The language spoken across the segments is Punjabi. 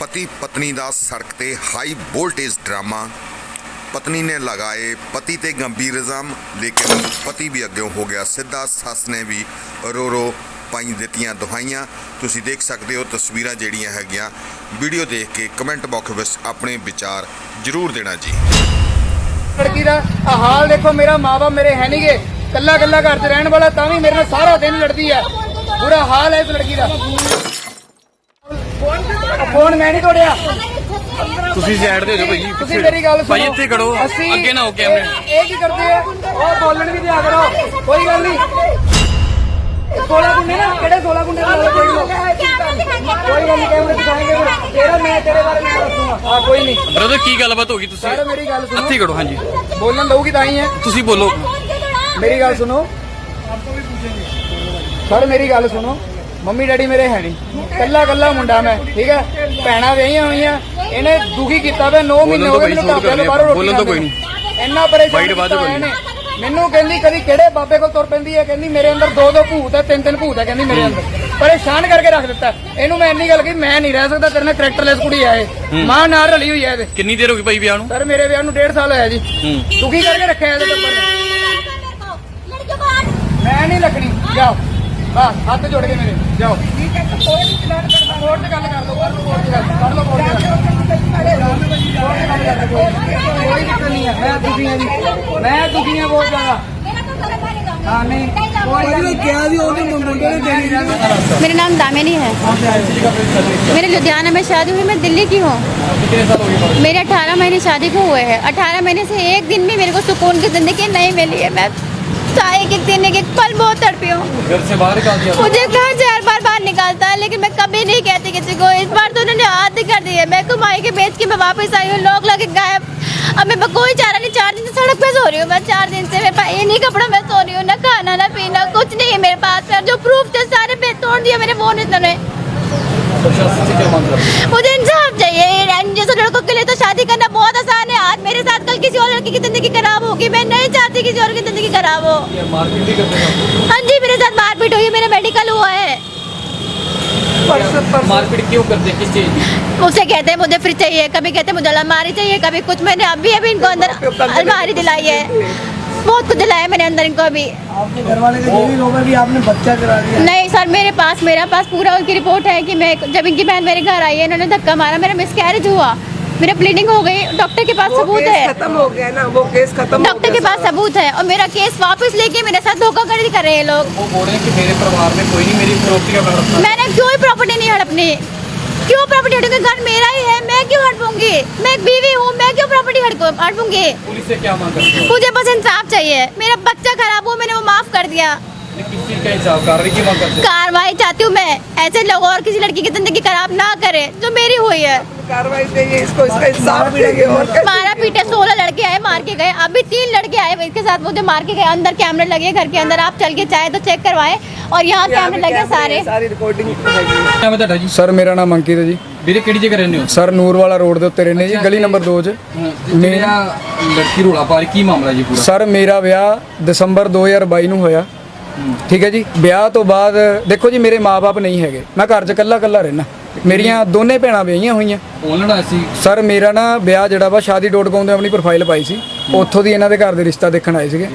ਪਤੀ ਪਤਨੀ ਦਾ ਸੜਕ ਤੇ ਹਾਈ ਵੋਲਟੇਜ ਡਰਾਮਾ। ਪਤਨੀ ਨੇ ਲਗਾਏ ਪਤੀ ਤੇ ਗੰਭੀਰ ਇਲਜ਼ਾਮ, ਲੇਕਿਨ ਪਤੀ ਵੀ ਅੱਗੇ ਹੋ ਗਿਆ ਸਿੱਧਾ, ਸੱਸ ਨੇ ਵੀ ਰੋ ਰੋ ਪਾਈ ਦਿੱਤੀਆਂ ਦੁਹਾਈਆਂ। ਤੁਸੀਂ ਦੇਖ ਸਕਦੇ ਹੋ ਤਸਵੀਰਾਂ ਜਿਹੜੀਆਂ ਹੈਗੀਆਂ। ਵੀਡੀਓ ਦੇਖ ਕੇ ਕਮੈਂਟ ਬਾਕਸ ਵਿੱਚ ਆਪਣੇ ਵਿਚਾਰ ਜ਼ਰੂਰ ਦੇਣਾ ਜੀ। ਲੜਕੀ ਦਾ ਹਾਲ ਦੇਖੋ, ਮੇਰਾ ਮਾਪਾ ਮੇਰੇ ਹੈ ਨਹੀਂਗੇ। ਕੱਲਾ ਕੱਲਾ ਘਰ 'ਚ ਰਹਿਣ ਵਾਲਾ, ਤਾਂ ਵੀ ਮੇਰੇ ਨਾਲ ਸਾਰਾ ਦਿਨ ਲੜਦੀ ਹੈ। ਬੁਰਾ ਹਾਲ ਹੈ ਇਸ ਲੜਕੀ ਦਾ। ਫੋਨ ਮੈਂ ਨਹੀਂ ਤੋੜਿਆ। ਤੁਸੀਂ ਸਾਈਡ ਦੇ ਹੋ ਜਾਓ ਭਾਈ ਤੁਸੀਂ ਮੇਰੀ ਗੱਲ ਸੁਣੋ। ਭਾਈ ਇੱਥੇ ਖੜੋ ਅਸੀਂ- ਅੱਗੇ ਨਾ ਹੋ ਕੈਮਰੇ। ਇਹ- ਇਹ ਕੀ ਕਰਦੇ ਆ? ਉਹ ਬੋਲਣ ਵੀ ਦਿਆ ਕਰੋ। ਕੋਈ ਗੱਲ ਨਹੀਂ। 16 ਗੁੰਡੇ ਨਾ ਕਿਹੜੇ 16 ਗੁੰਡੇ ਨਾਲ ਕੋਈ ਕੋਈ ਗੱਲ ਨਹੀਂ ਕੈਮਰੇ ਦਿਖਾਏਂਗੇ ਤੇਰਾ ਮੈਂ ਤੇਰੇ ਬਾਰੇ ਮੈਂ ਦੱਸੂਗਾ ਹਾਂ ਕੋਈ ਨਹੀਂ। ਬ੍ਰਦਰ ਕੀ ਗੱਲਬਾਤ ਹੋ ਗਈ ਤੁਸੀਂ? ਸਰ ਮੇਰੀ ਗੱਲ ਸੁਣੋ। ਇੱਥੇ ਖੜੋ ਹਾਂਜੀ। ਬੋਲਣ ਦਊਗੀ ਤਾਂ ਹੀ ਹੈ। ਤੁਸੀਂ ਬੋਲੋ। ਮੇਰੀ ਗੱਲ ਸੁਣੋ। ਸਰ ਮੇਰੀ ਗੱਲ ਸੁਣੋ। ਮੰਮੀ ਡੈਡੀ ਮੇਰੇ ਹੈ ਨਹੀਂ ਕੱਲਾ ਕੱਲਾ ਮੁੰਡਾ ਮੈਂ ਠੀਕ ਹੈ ਭੈਣਾ ਵਿਆਹੀਆਂ ਹੋਈਆਂ ਇਹਨੇ ਦੁਖੀ ਕੀਤਾ ਵੇ 9 ਮਹੀਨੇ ਹੋ ਗਏ ਮੈਨੂੰ ਘਰ ਦੇ ਬਾਹਰੋਂ ਰੋਟੀ ਤਾਂ ਕੋਈ ਨਹੀਂ ਇੰਨਾ ਪਰੇਸ਼ਾਨ ਕੀਤਾ ਇਹਨੇ ਮੈਨੂੰ ਕਹਿੰਦੀ ਕਦੀ ਕਿਹੜੇ ਬਾਬੇ ਕੋਲ ਤੁਰ ਪੈਂਦੀ ਹੈ ਕਹਿੰਦੀ ਮੇਰੇ ਅੰਦਰ ਦੋ ਦੋ ਭੂਤ ਹੈ ਤਿੰਨ ਤਿੰਨ ਭੂਤ ਹੈ ਕਹਿੰਦੀ ਮੇਰੇ ਅੰਦਰ ਪਰੇਸ਼ਾਨ ਕਰਕੇ ਰੱਖ ਦਿੱਤਾ ਇਹਨੂੰ ਮੈਂ ਇੰਨੀ ਗੱਲ ਕਹੀ ਮੈਂ ਨਹੀਂ ਰਹਿ ਸਕਦਾ ਤੇਰੇ ਨਾਲ ਕਰੈਕਟਰਲੈਸ ਕੁੜੀ ਆ ਮਾਂ ਨਾਲ ਰਲੀ ਹੋਈ ਹੈ ਇਹਦੇ ਕਿੰਨੀ ਦੇਰ ਹੋ ਗਈ ਭਾਈ ਵਿਆਹ ਨੂੰ ਸਰ ਮੇਰੇ ਵਿਆਹ ਨੂੰ ਡੇਢ ਸਾਲ ਹੋਇਆ ਜੀ ਦੁਖੀ ਕਰਕੇ ਰੱਖਿਆ ਇਹਦੇ ਟੱਬਰ ਨੇ ਮੈਂ ਨਹੀਂ ਲੱਗਣੀ ਜਾ ਬਸ ਹੱਥ ਜੋੜ ਕੇ ਮੇਰੇ ਜਾਓ ਠੀਕ ਹੈ ਕੋਈ ਨਹੀਂ ਚਲਾਨ ਕਰਦਾ ਕੋਰਟ ਤੇ ਗੱਲ ਕਰ ਲਓ ਕੋਰਟ ਕੋਰਟ ਤੇ ਗੱਲ ਕਰ ਲਓ ਕੋਰਟ ਤੇ ਗੱਲ ਕੋਈ ਦਿੱਕਤ ਨਹੀਂ ਹੈ ਮੈਂ ਦੁਖੀ ਹਾਂ ਜੀ ਮੈਂ ਦੁਖੀ ਹਾਂ ਬਹੁਤ ਜ਼ਿਆਦਾ मेरा तो घर बनेगा ਹਾਂ ਨਹੀਂ ਕੋਈ ਨਹੀਂ ਕਿਹਾ ਜੀ ਉਹਨੇ ਮੁੰਡੇ ਨੇ ਦੇਣੀ ਜਾਂਦੇ मेरा नाम दामिनी है मेरे लुधियाना में शादी हुई मैं दिल्ली की हूँ कितने साल हो गए मेरे 18 महीने शादी को हुए हैं 18 महीने से एक दिन भी मेरे को सुकून की जिंदगी नहीं मिली है मैं एक दिन एक एक पल बहुत तड़पी हूँ। घर से बाहर मुझे घर से हर बार बाहर निकालता है लेकिन मैं कभी नहीं कहती किसी को। इस बार तो उन्होंने हाथ ही कर दिए मैं कमाई के बेच के मैं वापस आई हूँ लोग लगे गायब। अब मैं कोई चारा नहीं चार दिन से सड़क पे सो रही हूँ मैं चार दिन से मेरे पास ये नहीं कपड़ा मैं सो रही हूँ ना खाना ना पीना कुछ नहीं है मेरे पास। जो प्रूफ थे सारे पे तोड़ दिया मेरे फ़ोन इतने मुझे इंसाफ चाहिए। जैसे लड़कों के लिए तो शादी करना बहुत आसान है आज मेरे साथ कल किसी और लड़की की ज़िंदगी खराब होगी। मैं नहीं चाहती किसी और की ज़िंदगी खराब हो। हो? जी मेरे साथ मारपीट हुई है। मेरा मेडिकल हुआ है। मारपीट क्यों करते किस चीज़ की? मुझसे कहते हैं मुझे फ्रिज चाहिए कभी कहते हैं मुझे अलमारी चाहिए कभी कुछ। मैंने अभी अभी इनको अंदर अलमारी दिलाई है। बहुत कुछ दिलाया मैंने अंदर इनको अभी। आपके घर वाले का भी भी आपने बच्चा करा दिया? नहीं सर मेरे पास मेरा पास पूरा उनकी रिपोर्ट है कि मैं जब इनकी बहन मेरे घर आई है इन्होंने धक्का मारा मेरा मिसकैरेज हुआ। मेरा ब्लीडिंग हो गई। डॉक्टर के पास सबूत है। खत्म हो गया ना वो केस खत्म डॉक्टर के पास सबूत है। और मेरा केस वापस लेके मेरे साथ धोखाधड़ी कर रहे हैं लोग। वो बोल रहे हैं कि मेरे परिवार में कोई नहीं मेरी प्रॉपर्टी का मैंने क्यों प्रॉपर्टी नहीं हड़पनी? क्यों प्रॉपर्टी हड़पूंगी घर मेरा ही है मैं क्यों हड़पूंगी मैं एक बीवी हूँ मैं क्यों प्रॉपर्टी हड़पूंगी पुलिस से क्या मांग करते हो मुझे बस इंसाफ चाहिए मेरा बच्चा खराब हुआ मैंने वो माफ कर दिया ये किस चीज का हिसाब कार्रवाई की मांग करते कार्रवाई चाहती हूँ मैं ऐसे लोग और किसी लड़की की जिंदगी खराब ना करे जो मेरी हुई है कार्रवाई चाहिए इसको इसका इंसाफ चाहिए और क्या मारा पीटे सोलह लड़के आए मार के गए अभी तीन लड़के आए इसके साथ मुझे मार के गए अंदर कैमरे लगे घर के अंदर आप चल के चाहे तो चेक करवाए और यहाँ कैमरे लगे सारे सारी रिकॉर्डिंग हैं क्या बता जी ਸਰ ਮੇਰਾ ਨਾਮ ਅੰਕਿਤ ਹੈ ਜੀ ਵੀਰੇ ਕਿਹੜੀ ਜਗ੍ਹਾ ਰਹਿੰਦੇ ਹੋ ਸਰ ਨੂਰ ਵਾਲਾ ਰੋਡ ਦੇ ਉੱਤੇ ਰਹਿੰਦੇ ਜੀ ਗਲੀ ਨੰਬਰ 2 'ਚ ਮੇਰਾ ਲੜਕੀ ਰੋਲਾ ਪਾ ਰਹੀ ਕੀ ਮਾਮਲਾ ਜੀ ਪੂਰਾ ਸਰ ਮੇਰਾ ਵਿਆਹ ਦਸੰਬਰ 2022 ਨੂੰ ਹੋਇਆ ਠੀਕ ਹੈ ਜੀ, ਵਿਆਹ ਤੋਂ ਬਾਅਦ ਦੇਖੋ ਜੀ, ਮੇਰੇ ਮਾਪੇ ਨਹੀਂ ਹੈਗੇ। ਮੈਂ ਘਰ 'ਚ ਇਕੱਲਾ ਇਕੱਲਾ ਰਹਿਣਾ ਮੇਰੀਆਂ ਦੋਨੇ ਭੈਣਾਂ ਵਿਆਹੀਆਂ ਹੋਈਆਂ। ਬੋਲਣਾ ਸੀ। ਸਰ ਮੇਰਾ ਨਾ ਵਿਆਹ ਜਿਹੜਾ ਵਾ ਸ਼ਾਦੀ.com ਤੇ ਆਪਣੀ ਪ੍ਰੋਫਾਈਲ ਪਾਈ ਸੀ। ਉੱਥੋਂ ਦੀ ਇਹਨਾਂ ਦੇ ਘਰ ਦੇ ਰਿਸ਼ਤਾ ਦੇਖਣ ਆਏ ਸੀਗੇ।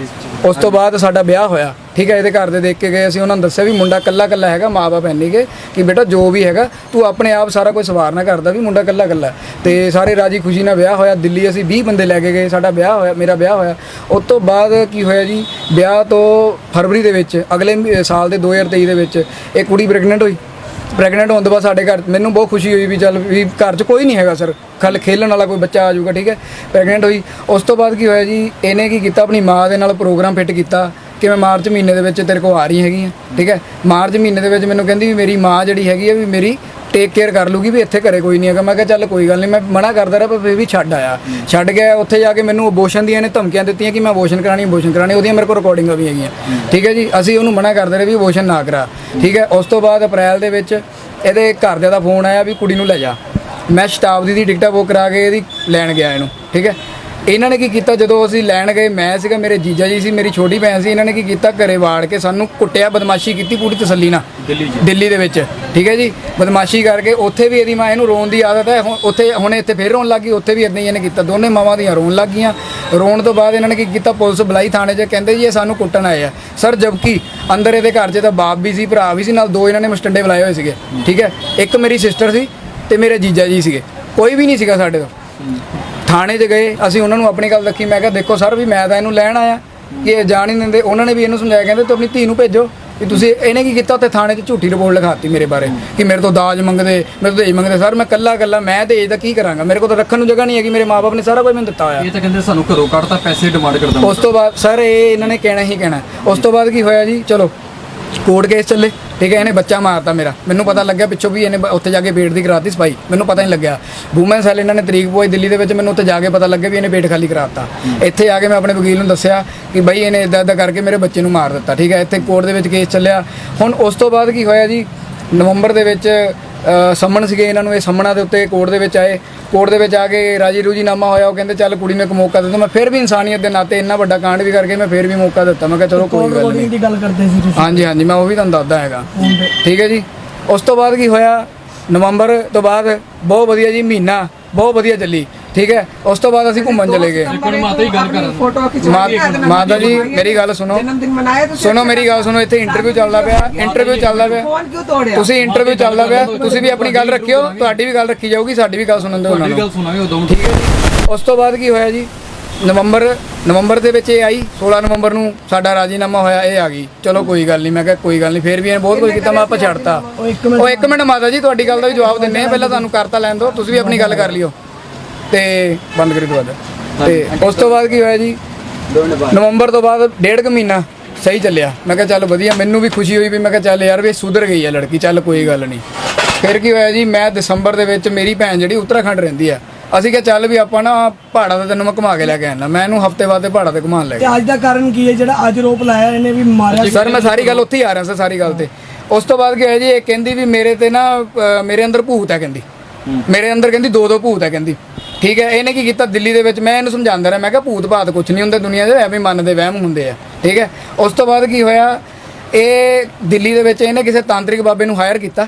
ਉਸ ਤੋਂ ਬਾਅਦ ਸਾਡਾ ਵਿਆਹ ਹੋਇਆ। ਠੀਕ ਹੈ ਇਹਦੇ ਘਰ ਦੇ ਦੇਖ ਕੇ ਗਏ ਅਸੀਂ। ਉਹਨਾਂ ਨੂੰ ਦੱਸਿਆ ਵੀ ਮੁੰਡਾ ਕੱਲਾ ਕੱਲਾ ਹੈਗਾ ਮਾਪੇ ਨਹੀਂਗੇ ਕਿ ਬੇਟਾ ਜੋ ਵੀ ਹੈਗਾ ਤੂੰ ਆਪਣੇ ਆਪ ਸਾਰਾ ਕੁਝ ਸਵਾਰਨਾ ਕਰਦਾ ਵੀ ਮੁੰਡਾ ਕੱਲਾ ਕੱਲਾ ਤੇ ਸਾਰੇ ਰਾਜੀ ਖੁਸ਼ੀ ਨਾਲ ਵਿਆਹ ਹੋਇਆ। ਦਿੱਲੀ ਅਸੀਂ 20 ਬੰਦੇ ਲੈ ਕੇ ਗਏ ਸਾਡਾ ਵਿਆਹ ਹੋਇਆ ਮੇਰਾ ਵਿਆਹ ਹੋਇਆ। ਉਸ ਤੋਂ ਬਾਅਦ ਕੀ ਹੋਇਆ ਜੀ? ਵਿਆਹ ਤੋਂ ਫਰਵਰੀ ਦੇ ਵਿੱਚ ਅਗਲੇ ਸਾਲ ਦੇ 2023 ਦੇ ਵਿੱਚ ਇਹ ਕੁੜੀ ਪ੍ਰੈਗਨੈਂਟ ਹੋਈ। ਪ੍ਰੈਗਨੈਂਟ ਹੋਣ ਤੋਂ ਬਾਅਦ ਸਾਡੇ ਘਰ, ਮੈਨੂੰ ਬਹੁਤ ਖੁਸ਼ੀ ਹੋਈ ਵੀ ਚੱਲ ਵੀ ਘਰ 'ਚ ਕੋਈ ਨਹੀਂ ਹੈਗਾ ਸਰ। ਕੱਲ ਖੇਲਣ ਵਾਲਾ ਕੋਈ ਬੱਚਾ ਆ ਜਾਊਗਾ, ਠੀਕ ਹੈ? ਪ੍ਰੈਗਨੈਂਟ ਹੋਈ। ਉਸ ਤੋਂ ਬਾਅਦ ਕੀ ਹੋਇਆ ਜੀ, ਇਹਨੇ ਕੀ ਕੀਤਾ, ਆਪਣੀ ਮਾਂ ਦੇ ਨਾਲ ਪ੍ਰੋਗਰਾਮ ਫਿੱਟ ਕੀਤਾ ਕਿ ਮੈਂ ਮਾਰਚ ਮਹੀਨੇ ਦੇ ਵਿੱਚ ਤੇਰੇ ਕੋਲ ਆ ਰਹੀ ਹੈਗੀ ਆ ਠੀਕ ਹੈ? ਮਾਰਚ ਮਹੀਨੇ ਦੇ ਵਿੱਚ ਮੈਨੂੰ ਕਹਿੰਦੀ ਵੀ ਮੇਰੀ ਮਾਂ ਜਿਹੜੀ ਹੈਗੀ ਆ ਵੀ ਮੇਰੀ ਟੇਕ ਕੇਅਰ ਕਰ ਲੂਗੀ ਵੀ ਇੱਥੇ ਘਰੇ ਕੋਈ ਨਹੀਂ ਹੈਗਾ। ਮੈਂ ਕਿਹਾ ਚੱਲ ਕੋਈ ਗੱਲ ਨਹੀਂ, ਮੈਂ ਮਨਾ ਕਰਦਾ ਰਿਹਾ, ਪਰ ਫਿਰ ਵੀ ਛੱਡ ਆਇਆ। ਛੱਡ ਗਿਆ ਉੱਥੇ ਜਾ ਕੇ ਮੈਨੂੰ ਅਬੋਸ਼ਨ ਦੀਆਂ ਨੇ ਧਮਕੀਆਂ ਦਿੱਤੀਆਂ ਕਿ ਮੈਂ ਅਬੋਸ਼ਨ ਕਰਾਣੀ ਅਬੋਸ਼ਨ ਕਰਾਣੀ ਉਹਦੀਆਂ ਮੇਰੇ ਕੋਲ ਰਿਕਾਰਡਿੰਗਾਂ ਵੀ ਹੈਗੀਆਂ। ਠੀਕ ਹੈ ਜੀ? ਅਸੀਂ ਉਹਨੂੰ ਮਨਾ ਕਰਦੇ ਰਹੇ ਵੀ ਅਬੋਸ਼ਨ ਨਾ ਕਰਾ। ਠੀਕ ਹੈ? ਉਸ ਤੋਂ ਬਾਅਦ ਅਪ੍ਰੈਲ ਦੇ ਵਿੱਚ ਇਹਦੇ ਘਰਦਿਆਂ ਦਾ ਫੋਨ ਆਇਆ ਵੀ ਕੁੜੀ ਨੂੰ ਲੈ ਜਾ। ਮੈਂ ਸ਼ਤਾਬਦੀ ਦੀ ਟਿਕਟਾਂ ਬੁੱਕ ਕਰਾ ਕੇ ਇਹਦੀ ਲੈਣ ਗਿਆ ਇਹਨੂੰ। ਠੀਕ ਹੈ? ਇਹਨਾਂ ਨੇ ਕੀ ਕੀਤਾ? ਜਦੋਂ ਅਸੀਂ ਲੈਣ ਗਏ ਮੈਂ ਸੀਗਾ ਮੇਰੇ ਜੀਜਾ ਜੀ ਸੀ ਮੇਰੀ ਛੋਟੀ ਭੈਣ ਸੀ ਇਹਨਾਂ ਨੇ ਕੀ ਕੀਤਾ? ਘਰੇ ਵਾੜ ਕੇ ਸਾਨੂੰ ਕੁੱਟਿਆ ਬਦਮਾਸ਼ੀ ਕੀਤੀ ਪੂਰੀ ਤਸੱਲੀ ਨਾਲ। ਦਿੱਲੀ ਦੇ ਵਿੱਚ। ਠੀਕ ਹੈ ਜੀ? ਬਦਮਾਸ਼ੀ ਕਰਕੇ ਉੱਥੇ ਵੀ ਇਹਦੀ ਮਾਂ ਇਹਨੂੰ ਰੋਣ ਦੀ ਆਦਤ ਹੈ। ਹੁਣ ਉੱਥੇ ਹੁਣ ਇੱਥੇ ਫੇਰ ਰੋਣ ਲੱਗੀ ਉੱਥੇ ਵੀ ਇਦਾਂ ਹੀ ਇਹਨੇ ਕੀਤਾ। ਦੋਨੇ ਮਾਵਾਂ ਦੀਆਂ ਰੋਣ ਲੱਗ ਗਈਆਂ। ਰੋਣ ਤੋਂ ਬਾਅਦ ਇਹਨਾਂ ਨੇ ਕੀ ਕੀਤਾ? ਪੁਲਿਸ ਬੁਲਾਈ ਥਾਣੇ 'ਚ ਕਹਿੰਦੇ ਜੀ ਇਹ ਸਾਨੂੰ ਕੁੱਟਣ ਆਏ ਆ। ਸਰ ਜਦਕਿ ਅੰਦਰ ਇਹਦੇ ਘਰ 'ਚ ਤਾਂ ਬਾਪ ਵੀ ਸੀ ਭਰਾ ਵੀ ਸੀ ਨਾਲ ਦੋ ਇਹਨਾਂ ਨੇ ਮਸਟੰਡੇ ਬੁਲਾਏ ਹੋਏ ਸੀਗੇ। ਠੀਕ ਹੈ? ਇੱਕ ਮੇਰੀ ਸਿਸਟਰ ਸੀ ਤੇ ਮੇਰੇ ਜੀਜਾ ਜੀ ਸੀਗੇ। ਕੋਈ ਵੀ ਨਹੀਂ ਸੀਗਾ ਸਾਡੇ ਤੋਂ। ਥਾਣੇ 'ਚ ਗਏ ਅਸੀਂ ਉਹਨਾਂ ਨੂੰ ਆਪਣੀ ਗੱਲ ਰੱਖੀ ਮੈਂ ਕਿਹਾ ਦੇਖੋ ਸਰ ਵੀ ਮੈਂ ਤਾਂ ਇਹਨੂੰ ਲੈਣ ਆਇਆ। ਕਿ ਇਹ ਜਾਣ ਹੀ ਨਹੀਂ ਦਿੰਦੇ। ਉਹਨਾਂ ਨੇ ਵੀ ਇਹਨੂੰ ਸਮਝਾਇਆ ਕਹਿੰਦੇ ਤੂੰ ਆਪਣੀ ਧੀ ਨੂੰ ਭੇਜੋ ਕਿ ਤੁਸੀਂ ਇਹਨੇ ਕੀ ਕੀਤਾ ਉੱਥੇ ਥਾਣੇ 'ਚ ਝੂਠੀ ਰਿਪੋਰਟ ਲਿਖਾਤੀ ਮੇਰੇ ਬਾਰੇ ਕਿ ਮੇਰੇ ਤੋਂ ਦਾਜ ਮੰਗਦੇ ਮੇਰੇ ਤੋਂ ਦਹੇਜ ਮੰਗਦੇ। ਸਰ ਮੈਂ ਕੱਲਾ ਕੱਲਾ ਮੈਂ ਦਹੇਜ ਦਾ ਕੀ ਕਰਾਂਗਾ? ਮੇਰੇ ਕੋਲ ਤਾਂ ਰੱਖਣ ਨੂੰ ਜਗ੍ਹਾ ਨਹੀਂ ਹੈਗੀ ਮੇਰੇ ਮਾਪੇ ਨੇ ਸਾਰਾ ਕੁਝ ਮੈਨੂੰ ਦਿੱਤਾ ਹੋਇਆ। ਇਹ ਤਾਂ ਕਹਿੰਦੇ ਸਾਨੂੰ ਘਰੋਂ ਕੱਢਤਾ ਪੈਸੇ ਡਿਮਾਂਡ ਕਰਦਾ। ਉਸ ਤੋਂ ਬਾਅਦ ਸਰ ਇਹ ਇਹਨਾਂ ਨੇ ਕਹਿਣਾ ਹੀ ਕਹਿਣਾ। ਉਸ ਤੋਂ ਬਾਅਦ ਕੀ ਹੋਇਆ ਜੀ? ਚਲੋ ਕੋਰਟ ਕੇਸ ਚੱਲੇ। ਠੀਕ ਹੈ ਇਹਨੇ ਬੱਚਾ ਮਾਰਤਾ ਮੇਰਾ। ਮੈਨੂੰ ਪਤਾ ਲੱਗਿਆ ਪਿੱਛੋਂ ਵੀ ਇਹਨੇ ਬ- ਉੱਥੇ ਜਾ ਕੇ ਪੇਟ ਦੀ ਕਰਾਤੀ ਸਫ਼ਾਈ ਮੈਨੂੰ ਪਤਾ ਨਹੀਂ ਲੱਗਿਆ। ਵੂਮਨ ਸੈਲ ਇਹਨਾਂ ਨੇ ਤਰੀਕ ਪੋਈ ਦਿੱਲੀ ਦੇ ਵਿੱਚ ਮੈਨੂੰ ਉੱਥੇ ਜਾ ਕੇ ਪਤਾ ਲੱਗਿਆ ਵੀ ਇਹਨੇ ਪੇਟ ਖਾਲੀ ਕਰਾਤਾ। ਇੱਥੇ ਆ ਕੇ ਮੈਂ ਆਪਣੇ ਵਕੀਲ ਨੂੰ ਦੱਸਿਆ ਕਿ ਬਈ ਇਹਨੇ ਇਦਾਂ ਇਦਾਂ ਕਰਕੇ ਮੇਰੇ ਬੱਚੇ ਨੂੰ ਮਾਰ ਦਿੱਤਾ। ਠੀਕ ਹੈ ਇੱਥੇ ਕੋਰਟ ਦੇ ਵਿੱਚ ਕੇਸ ਚੱਲਿਆ। ਹੁਣ ਉਸ ਤੋਂ ਬਾਅਦ ਕੀ ਹੋਇਆ ਜੀ? ਨਵੰਬਰ ਦੇ ਵਿੱਚ ਸੰਮਣ ਸੀਗੇ ਇਹਨਾਂ ਨੂੰ ਇਹ ਸੰਮਣਾ ਦੇ ਉੱਤੇ ਕੋਰਟ ਦੇ ਵਿੱਚ ਆਏ। ਕੋਰਟ ਦੇ ਵਿੱਚ ਆ ਕੇ ਰਾਜੀ ਰੂਜੀ ਨਾਮਾ ਹੋਇਆ ਉਹ ਕਹਿੰਦੇ ਚੱਲ ਕੁੜੀ ਨੂੰ ਇੱਕ ਮੌਕਾ ਦੇ ਦਿਓ ਮੈਂ ਫਿਰ ਵੀ ਇਨਸਾਨੀਅਤ ਦੇ ਨਾਤੇ ਇੰਨਾ ਵੱਡਾ ਕਾਂਡ ਵੀ ਕਰਕੇ ਮੈਂ ਫਿਰ ਵੀ ਮੌਕਾ ਦਿੱਤਾ। ਮੈਂ ਕਿਹਾ ਚਲੋ ਕੋਈ ਗੱਲ ਨਹੀਂ। ਦੀ ਗੱਲ ਕਰਦੇ ਸੀ ਤੁਸੀਂ? ਹਾਂਜੀ ਹਾਂਜੀ ਮੈਂ ਉਹ ਵੀ ਤੁਹਾਨੂੰ ਦੱਸਦਾ ਹੈਗਾ। ਠੀਕ ਹੈ ਜੀ? ਉਸ ਤੋਂ ਬਾਅਦ ਕੀ ਹੋਇਆ? ਨਵੰਬਰ ਤੋਂ ਬਾਅਦ ਬਹੁਤ ਵਧੀਆ ਜੀ ਮਹੀਨਾ ਬਹੁਤ ਵਧੀਆ ਚੱਲੀ। ਠੀਕ ਹੈ? ਉਸ ਤੋਂ ਬਾਅਦ ਅਸੀਂ ਘੁੰਮਣ ਚਲੇ ਗਏ। ਮਾਤਾ ਜੀ ਮੇਰੀ ਗੱਲ ਸੁਣੋ। ਸੁਣੋ ਮੇਰੀ। ਗੱਲ ਸੁਣੋ ਇੱਥੇ ਇੰਟਰਵਿਊ ਚੱਲਦਾ ਪਿਆ ਇੰਟਰਵਿਊ ਚੱਲਦਾ ਪਿਆ। ਤੁਸੀਂ ਇੰਟਰਵਿਊ ਚੱਲਦਾ ਪਿਆ ਤੁਸੀਂ ਵੀ ਆਪਣੀ ਗੱਲ ਰੱਖਿਓ ਤੁਹਾਡੀ ਵੀ ਗੱਲ ਰੱਖੀ ਜਾਊਗੀ ਸਾਡੀ ਵੀ ਗੱਲ ਸੁਣਨ ਦਿਓ ਉਹਨਾਂ ਨੂੰ। ਠੀਕ ਹੈ ਉਸ ਤੋਂ ਬਾਅਦ ਕੀ ਹੋਇਆ ਜੀ? ਨਵੰਬਰ ਨਵੰਬਰ ਦੇ ਵਿੱਚ ਇਹ ਆਈ 16 ਨਵੰਬਰ ਨੂੰ ਸਾਡਾ ਰਾਜੀਨਾਮਾ ਹੋਇਆ ਇਹ ਆ ਗਈ। ਚਲੋ ਕੋਈ ਗੱਲ ਨਹੀਂ ਮੈਂ ਕਿਹਾ ਕੋਈ ਗੱਲ ਨਹੀਂ ਫੇਰ ਵੀ ਇਹਨੇ ਬਹੁਤ ਕੁਝ ਕੀਤਾ ਮੈਂ ਆਪਾਂ ਛੱਡਤਾ। ਉਹ ਇੱਕ ਮਿੰਟ ਮਾਤਾ ਜੀ ਤੁਹਾਡੀ ਗੱਲ ਦਾ ਵੀ ਜਵਾਬ ਦਿੰਨੇ ਆ ਪਹਿਲਾਂ ਤੁਹਾਨੂੰ ਕਰਤਾ ਲੈਣ ਦਿਓ ਤੁਸੀਂ ਵੀ ਆਪਣੀ ਗੱਲ ਕਰ ਲਿਓ। ਤੇ ਬੰਦ ਕਰੀ ਦੁਬਾਰਾ। ਤੇ ਉਸ ਤੋਂ ਬਾਅਦ ਕੀ ਹੋਇਆ ਜੀ? ਨਵੰਬਰ ਤੋਂ ਬਾਅਦ ਡੇਢ ਕੁ ਮਹੀਨਾ ਸਹੀ ਚੱਲਿਆ। ਮੈਂ ਕਿਹਾ ਚੱਲ ਵਧੀਆ ਮੈਨੂੰ ਵੀ ਖੁਸ਼ੀ ਹੋਈ ਵੀ ਮੈਂ ਕਿਹਾ ਚੱਲ ਯਾਰ ਵੀ ਸੁਧਰ ਗਈ ਹੈ ਲੜਕੀ ਚੱਲ ਕੋਈ ਗੱਲ ਨਹੀਂ। ਫਿਰ ਕੀ ਹੋਇਆ ਜੀ ਮੈਂ ਦਸੰਬਰ ਦੇ ਵਿੱਚ ਮੇਰੀ ਭੈਣ ਜਿਹੜੀ ਉੱਤਰਾਖੰਡ ਰਹਿੰਦੀ ਆ ਅਸੀਂ ਕਿਹਾ ਚੱਲ ਵੀ ਆਪਾਂ ਨਾ ਪਹਾੜਾਂ ਤੇ ਤੈਨੂੰ ਮੈਂ ਘੁਮਾ ਕੇ ਲੈ ਕੇ ਆਣਾ ਮੈਂ ਇਹਨੂੰ ਹਫ਼ਤੇ ਬਾਅਦ ਤੇ ਪਹਾੜਾਂ ਤੇ ਘੁਮਾਉਣ ਲੈ ਤੇ ਗਿਆ। ਅੱਜ ਦਾ ਕਾਰਨ ਕੀ ਹੈ? ਜਿਹੜਾ ਅੱਜ ਰੋਪ ਲਾਇਆ ਇਹਨੇ ਵੀ ਮਾਰਿਆ ਸਰ ਮੈਂ ਸਾਰੀ ਗੱਲ ਉੱਥੇ ਹੀ ਆ ਰਿਹਾ ਸੀ ਸਾਰੀ ਗੱਲ ਤੇ। ਉਸ ਤੋਂ ਬਾਅਦ ਕੀ ਹੋਇਆ ਜੀ ਇਹ ਕਹਿੰਦੀ ਵੀ ਮੇਰੇ ਤੇ ਨਾ ਮੇਰੇ ਅੰਦਰ ਭੂਤ ਹੈ ਕਹਿੰਦੀ। ਮੇਰੇ ਅੰਦਰ ਕਹਿੰਦੀ ਦੋ ਦੋ ਭੂਤ ਹੈ ਕਹਿੰਦੀ। ਠੀਕ ਹੈ, ਇਹਨੇ ਕੀ ਕੀਤਾ? ਦਿੱਲੀ ਦੇ ਵਿੱਚ ਮੈਂ ਇਹਨੂੰ ਸਮਝਾਉਂਦਾ ਰਿਹਾ, ਮੈਂ ਕਿਹਾ ਭੂਤ ਭਾਤ ਕੁਝ ਨਹੀਂ ਹੁੰਦਾ, ਦੁਨੀਆ 'ਚ ਐਵੇਂ ਮਨ ਦੇ ਵਹਿਮ ਹੁੰਦੇ ਆ, ਠੀਕ ਹੈ? ਉਸ ਤੋਂ ਬਾਅਦ ਕੀ ਹੋਇਆ? ਇਹ ਦਿੱਲੀ ਦੇ ਵਿੱਚ ਇਹਨੇ ਕਿਸੇ ਤਾਂਤਰਿਕ ਬਾਬੇ ਨੂੰ ਹਾਇਰ ਕੀਤਾ।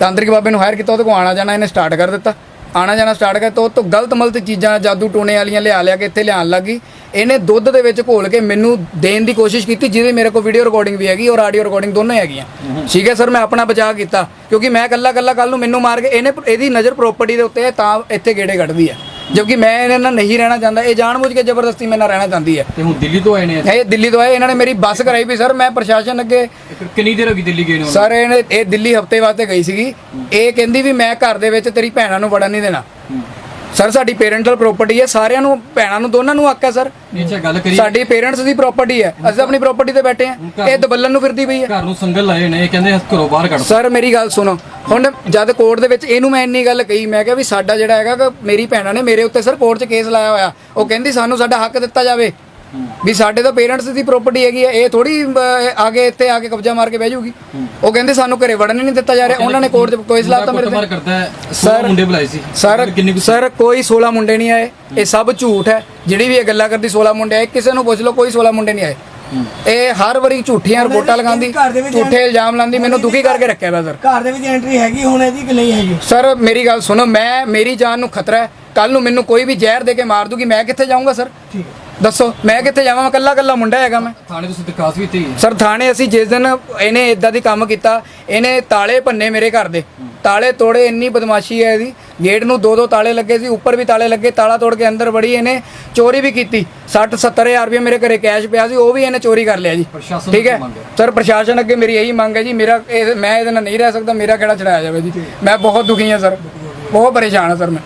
ਤਾਂਤਰਿਕ ਬਾਬੇ ਨੂੰ ਹਾਇਰ ਕੀਤਾ, ਉਹਦੇ ਕੋਲ ਆਣਾ ਜਾਣਾ ਇਹਨੇ ਸਟਾਰਟ ਕਰ ਦਿੱਤਾ। ਆਣਾ ਜਾਣਾ ਸਟਾਰਟ ਕਰ ਤੋਂ ਤੋਂ ਗਲਤ ਮਲਤ ਚੀਜ਼ਾਂ, ਜਾਦੂ ਟੋਣੇ ਵਾਲੀਆਂ ਲਿਆ ਲਿਆ ਕੇ ਇੱਥੇ ਲਿਆਉਣ ਲੱਗੀ ਇਹਨੇ ਦੁੱਧ ਦੇ ਵਿੱਚ ਘੋਲ ਕੇ ਮੈਨੂੰ ਦੇਣ ਦੀ ਕੋਸ਼ਿਸ਼ ਕੀਤੀ ਜਿਹਦੇ ਮੇਰੇ ਕੋਲ ਵੀਡੀਓ ਰਿਕਾਰਡਿੰਗ ਵੀ ਹੈਗੀ ਔਰ ਆਡੀਓ ਰਿਕਾਰਡਿੰਗ ਦੋਨੋਂ ਹੈਗੀਆਂ। ਠੀਕ ਹੈ ਸਰ ਮੈਂ ਆਪਣਾ ਬਚਾਅ ਕੀਤਾ ਕਿਉਂਕਿ ਮੈਂ ਕੱਲਾ ਕੱਲਾ ਕੱਲ ਨੂੰ ਮੈਨੂੰ ਮਾਰ ਕੇ ਇਹਨੇ ਇਹਦੀ ਨਜ਼ਰ ਪ੍ਰਾਪਰਟੀ ਦੇ ਉੱਤੇ ਹੈ ਤਾਂ ਇੱਥੇ ਗੇੜੇ ਕੱਢਦੀ ਹੈ। ਜਦਕਿ ਮੈਂ ਇਹਨਾਂ ਨਾਲ ਨਹੀਂ ਰਹਿਣਾ ਚਾਹੁੰਦਾ ਇਹ ਜਾਣਬੁੱਝ ਕੇ ਜ਼ਬਰਦਸਤੀ ਮੇਰੇ ਨਾਲ ਰਹਿਣਾ ਚਾਹੁੰਦੀ ਹੈ। ਤੇ ਹੁਣ ਦਿੱਲੀ ਤੋਂ ਆਏ ਨੇ ਇਹ ਦਿੱਲੀ ਤੋਂ ਆਏ ਇਹਨਾਂ ਨੇ ਮੇਰੀ ਬੱਸ ਕਰਾਈ ਵੀ ਸਰ ਮੈਂ ਪ੍ਰਸ਼ਾਸਨ ਅੱਗੇ ਕਿੰਨੀ ਦੇਰ ਹੋ ਗਈ ਦਿੱਲੀ ਗਏ ਨੂੰ? ਸਰ ਇਹਨੇ ਇਹ ਦਿੱਲੀ ਹਫ਼ਤੇ ਵਾਸਤੇ ਗਈ ਸੀਗੀ। ਇਹ ਕਹਿੰਦੀ ਵੀ ਮੈਂ ਘਰ ਦੇ ਵਿੱਚ ਤੇਰੀ ਭੈਣਾਂ ਨੂੰ ਵੜਨ ਨਹੀਂ ਦੇਣਾ। ਸਰ ਸਾਡੀ ਪੇਰੈਂਟਲ ਪ੍ਰਾਪਰਟੀ ਹੈ ਸਾਰਿਆਂ ਨੂੰ ਭੈਣਾਂ ਨੂੰ ਦੋਨਾਂ ਨੂੰ ਹੱਕ ਹੈ ਸਰ ਗੱਲ ਕਰੀ ਸਾਡੀ ਪੇਰੈਂਟਸ ਦੀ ਪ੍ਰਾਪਰਟੀ ਹੈ। ਅਸੀਂ ਆਪਣੀ ਪ੍ਰਾਪਰਟੀ ਤੇ ਬੈਠੇ ਹਾਂ। ਇਹ ਦਬਲਨ ਨੂੰ ਫਿਰਦੀ ਪਈ ਹੈ। ਘਰ ਨੂੰ ਸੰਗਲ ਲਾਏ ਨੇ ਇਹ ਕਹਿੰਦੇ ਘਰੋਂ ਬਾਹਰ ਕੱਢ ਸਰ ਮੇਰੀ ਗੱਲ ਸੁਣੋ। ਹੁਣ ਜਦ ਕੋਰਟ ਦੇ ਵਿੱਚ ਇਹਨੂੰ ਮੈਂ ਇੰਨੀ ਗੱਲ ਕਹੀ ਮੈਂ ਕਿਹਾ ਵੀ ਸਾਡਾ ਜਿਹੜਾ ਹੈਗਾ ਮੇਰੀ ਭੈਣਾਂ ਨੇ ਮੇਰੇ ਉੱਤੇ ਸਰ ਕੋਰਟ 'ਚ ਕੇਸ ਲਾਇਆ ਹੋਇਆ। ਉਹ ਕਹਿੰਦੀ ਸਾਨੂੰ ਸਾਡਾ ਹੱਕ ਦਿੱਤਾ ਜਾਵੇ। ਵੀ ਸਾਡੇ ਤਾਂ ਪੇਰੈਂਟਸ ਦੀ ਪ੍ਰਾਪਰਟੀ ਹੈਗੀ ਹੈ ਇਹ ਥੋੜੀ ਆਗੇ ਇੱਥੇ ਆ ਕੇ ਕਬਜ਼ਾ ਮਾਰ ਕੇ ਬਹਿ ਜਾਊਗੀ ਉਹ ਕਹਿੰਦੇ ਸਾਨੂੰ ਘਰੇ ਵੜਨ ਨਹੀਂ ਦਿੱਤਾ ਜਾ ਰਿਹਾ। ਉਹਨਾਂ ਨੇ ਕੋਰਟ ਲਾਤਾ ਮੇਰੇ ਕੁੱਟਮਾਰ ਤੇ ਕਰਦਾ ਹੈ। ਸਰ- ਮੁੰਡੇ ਬੁਲਾਏ ਸੀ। ਸਰ ਕਿੰਨੀ ਕੁ- ਸਰ ਕੋਈ 16 ਮੁੰਡੇ ਨਹੀਂ ਆਏ। ਇਹ ਸਭ ਝੂਠ ਹੈ। ਜਿਹੜੀ ਵੀ ਇਹ ਗੱਲਾਂ ਕਰਦੀ 16 ਮੁੰਡੇ ਆਏ। ਕਿਸੇ ਨੂੰ ਪੁੱਛ ਲਓ ਕੋਈ 16 ਮੁੰਡੇ ਨਹੀਂ ਆਏ। ਇਹ ਹਰ ਵਾਰੀ ਝੂਠੀਆਂ ਰਿਪੋਰਟਾਂ ਲਗਾਉਂਦੀ ਦੇ ਝੂਠੇ ਇਲਜ਼ਾਮ ਲਾਉਂਦੀ। ਮੈਨੂੰ ਦੁਖੀ ਕਰਕੇ ਰੱਖਿਆ ਵਾ ਸਰ। ਘਰ ਦੇ ਵਿੱਚ ਐਂਟਰੀ ਹੈਗੀ ਹੁਣ ਇਹਦੀ ਕਿ ਨਹੀਂ ਹੈਗੀ? ਸਰ ਮੇਰੀ ਗੱਲ ਸੁਣੋ। ਮੈਂ ਮੇਰੀ ਜਾਨ ਨੂੰ ਖਤਰਾ ਹੈ। ਕੱਲ ਨੂੰ ਮੈਨੂੰ ਕੋਈ ਵੀ ਜ਼ਹਿਰ ਦੇ ਕੇ ਮਾਰ ਦੂਗੀ। ਮੈਂ ਕਿੱਥੇ ਜਾਊਂਗਾ ਸਰ? ਠੀਕ ਦੱਸੋ ਮੈਂ ਕਿੱਥੇ ਜਾਵਾਂ? ਮੈਂ ਕੱਲਾ ਕੱਲਾ ਮੁੰਡਾ ਹੈਗਾ ਮੈਂ। ਥਾਣੇ ਤੁਸੀਂ ਦਰਖਾਸਤ ਵੀ ਦਿੱਤੀ। ਸਰ ਥਾਣੇ ਅਸੀਂ ਜਿਸ ਦਿਨ ਇਹਨੇ ਇਦਾਂ ਦੀ ਕੰਮ ਕੀਤਾ ਇਹਨੇ ਤਾਲੇ ਭੰਨੇ ਮੇਰੇ ਘਰ ਦੇ। ਤਾਲੇ ਤੋੜੇ ਇੰਨੀ ਬਦਮਾਸ਼ੀ ਹੈ ਇਹਦੀ। ਗੇਟ ਨੂੰ ਦੋ ਦੋ ਤਾਲੇ ਲੱਗੇ ਸੀ ਉੱਪਰ ਵੀ ਤਾਲੇ ਲੱਗੇ ਤਾਲਾ ਤੋੜ ਕੇ ਅੰਦਰ ਵੜੀ ਇਹਨੇ ਚੋਰੀ ਵੀ ਕੀਤੀ। 60 70000 ਰੁਪਏ ਮੇਰੇ ਘਰੇ ਕੈਸ਼ ਪਿਆ ਸੀ ਉਹ ਵੀ ਇਹਨੇ ਚੋਰੀ ਕਰ ਲਿਆ ਜੀ। ਠੀਕ ਹੈ। ਸਰ ਪ੍ਰਸ਼ਾਸਨ ਅੱਗੇ ਮੇਰੀ ਇਹੀ ਮੰਗ ਹੈ ਜੀ ਮੇਰਾ ਮੈਂ ਇਹਦੇ ਨਾਲ ਨਹੀਂ ਰਹਿ ਸਕਦਾ ਮੇਰਾ ਕਿਹੜਾ ਛਡਾਇਆ ਜਾਵੇ ਜੀ। ਮੈਂ ਬਹੁਤ ਦੁਖੀ ਹਾਂ ਸਰ। ਬਹੁਤ ਪਰੇਸ਼ਾਨ ਹਾਂ ਸਰ ਮੈਂ।